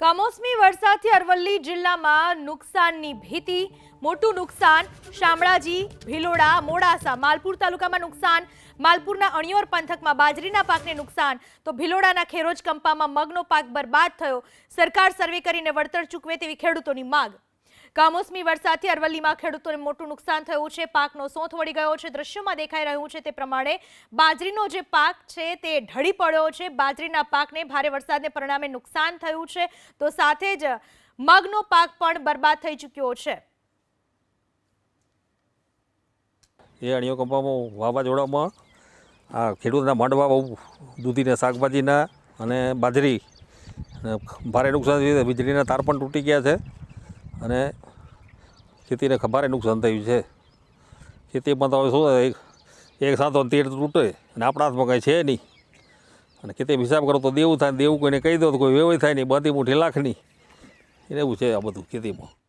કમોસમી વરસાદથી અરવલ્લી જિલ્લામાં નુકસાનની ભીતિ, મોટું નુકસાન, શામળાજી, ભિલોડા, મોડાસા, માલપુર તાલુકામાં નુકસાન, માલપુરના અણિયોર પંથકમાં બાજરીના પાકને નુકસાન. તો ભિલોડાના ખેરોજ કંપામાં મગનો પાક બરબાદ થયો. સરકાર સર્વે કરીને વળતર ચૂકવે તેવી ખેડૂતોની માગ. કમોસમી વરસાદથી અરવલ્લીમાં ખેડૂતોને મોટું નુકસાન થયું છે. પાકનો સોંથ વળી ગયો છે. દ્રશ્યોમાં દેખાઈ રહ્યું છે તે પ્રમાણે બાજરીનો જે પાક છે તે ઢળી પડ્યો છે. બાજરીના પાકને ભારે વરસાદને પરિણામે નુકસાન થયું છે. તો સાથે જ મગનો પાક પણ બરબાદ થઈ ચૂક્યો છે. એ અણીઓ કંપામાં વાવાઝોડામાં આ ખેડૂતના માંડવા બહુ દૂધીને શાકભાજીના અને બાજરી ભારે નુકસાન થયું વીજળીના તાર પણ તૂટી ગયા છે. અને ખેતીને ભારે નુકસાન થયું છે. ખેતીમાં તો હવે શું એક એક સાથો તેર તૂટે અને આપણા હાથમાં કાંઈ છે નહીં. અને ખેતી હિસાબ કરો તો દેવું થાય દેવું કોઈને કહી દો તો કોઈ વ્યવહાર થાય નહીં, બધી મૂઠી લાખની. એવું છે આ બધું ખેતીમાં.